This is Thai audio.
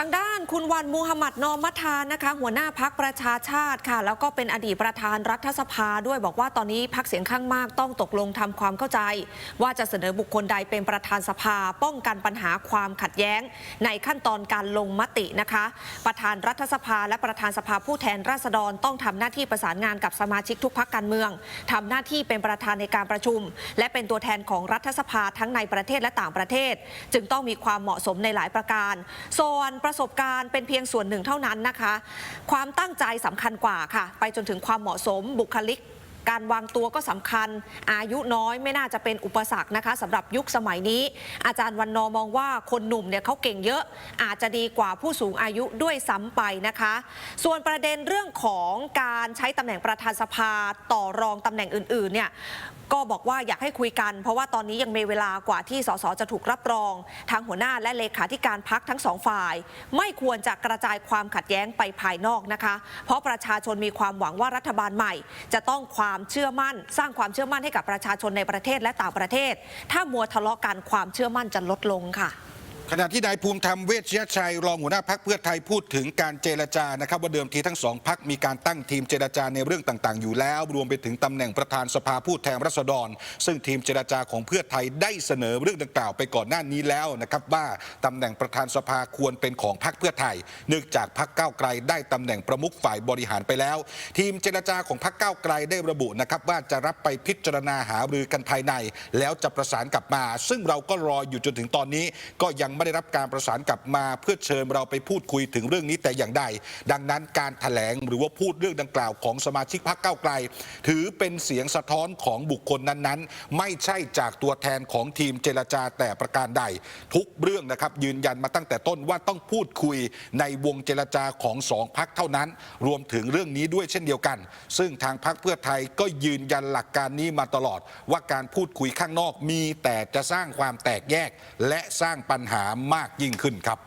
ทางด้านคุณวันมูฮัมหมัดนอมัทานนะคะ หัวหน้าพักประชาชาติค่ะ แล้วก็เป็นอดีตประธานรัฐสภาด้วยบอกว่าตอนนี้พักเสียงข้างมากต้องตกลงทำความเข้าใจ ว่าจะเสนอบุคคลใดเป็นประธานสภา ป้องกันปัญหาความขัดแย้ง ในขั้นตอนการลงมตินะคะ ประธานรัฐสภาและประธานสภาผู้แทนราษฎรต้องทำหน้าที่ประสานงานกับสมาชิกทุกพักการเมืองทำหน้าที่เป็นประธานในการประชุม และเป็นตัวแทนของรัฐสภาทั้งในประเทศและต่างประเทศ จึงต้องมีความเหมาะสมในหลายประการส่วนประสบการณ์เป็นเพียงส่วนหนึ่งเท่านั้นนะคะ ความตั้งใจสำคัญกว่าค่ะ ไปจนถึงความเหมาะสมบุคลิก การวางตัวก็สำคัญ อายุน้อยไม่น่าจะเป็นอุปสรรคนะคะสำหรับยุคสมัยนี้ อาจารย์วันนอมองว่าคนหนุ่มเนี่ยเขาเก่งเยอะ อาจจะดีกว่าผู้สูงอายุด้วยซ้ำไปนะคะ ส่วนประเด็นเรื่องของการใช้ตำแหน่งประธานสภาต่อรองตำแหน่งอื่นๆเนี่ยก็บอกว่าอยากให้คุยกัน เพราะว่าตอนนี้ยังมีเวลากว่าที่สสจะถูกรับรอง ทางหัวหน้าและเลขาธิการพักทั้งสองฝ่าย ไม่ควรจะกระจายความขัดแย้งไปภายนอกนะคะ เพราะประชาชนมีความหวังว่ารัฐบาลใหม่ จะต้องความความเชื่อมั่น สร้างความเชื่อมั่นให้กับประชาชนในประเทศและต่างประเทศ ถ้ามัวทะเลาะกันความเชื่อมั่นจะลดลงค่ะ ขณะที่นายภูมิธรรมเวชยชัยรองหัวหน้าพักเพื่อไทยพูดถึงการเจรจานะครับว่าเดิมทีทั้งสองพักมีการตั้งทีมเจรจาในเรื่องต่างๆ อยู่แล้ว รวมไปถึงตำแหน่งประธานสภาผู้แทนราษฎร ซึ่งทีมเจรจาของเพื่อไทยได้เสนอเรื่องดังกล่าวไปก่อนหน้านี้แล้วนะครับว่าตำแหน่งประธานสภาควรเป็นของพักเพื่อไทย เนื่องจากพักก้าวไกลได้ตำแหน่งประมุขฝ่ายบริหารไปแล้ว ทีมเจรจาของพักก้าวไกลได้ระบุนะครับว่าจะรับไปพิจารณาหารือกันภายใน แล้วจะประสานกลับมา ซึ่งเราก็รออยู่จนถึงตอนนี้ก็ยังไม่ได้รับการประสานกลับมาเพื่อเชิญเราไปพูดคุยถึงเรื่องนี้แต่อย่างใด ดังนั้นการถแถลงหรือว่าพูดเรื่องดังกล่าวของสมาชิกพรรคเก้าไกล ถือเป็นเสียงสะท้อนของบุคคลนั้นๆ ไม่ใช่จากตัวแทนของทีมเจรจาแต่ประการใด ทุกเรื่องนะครับยืนยันมาตั้งแต่ต้นว่าต้องพูดคุยในวงเจรจาของสองพักเท่านั้น รวมถึงเรื่องนี้ด้วยเช่นเดียวกัน ซึ่งทางพักเพื่อไทยก็ยืนยันหลักการนี้มาตลอด ว่าการพูดคุยข้างนอกมีแต่จะสร้างความแตกแยกและสร้างปัญหาามากยิ่งขึ้นครับ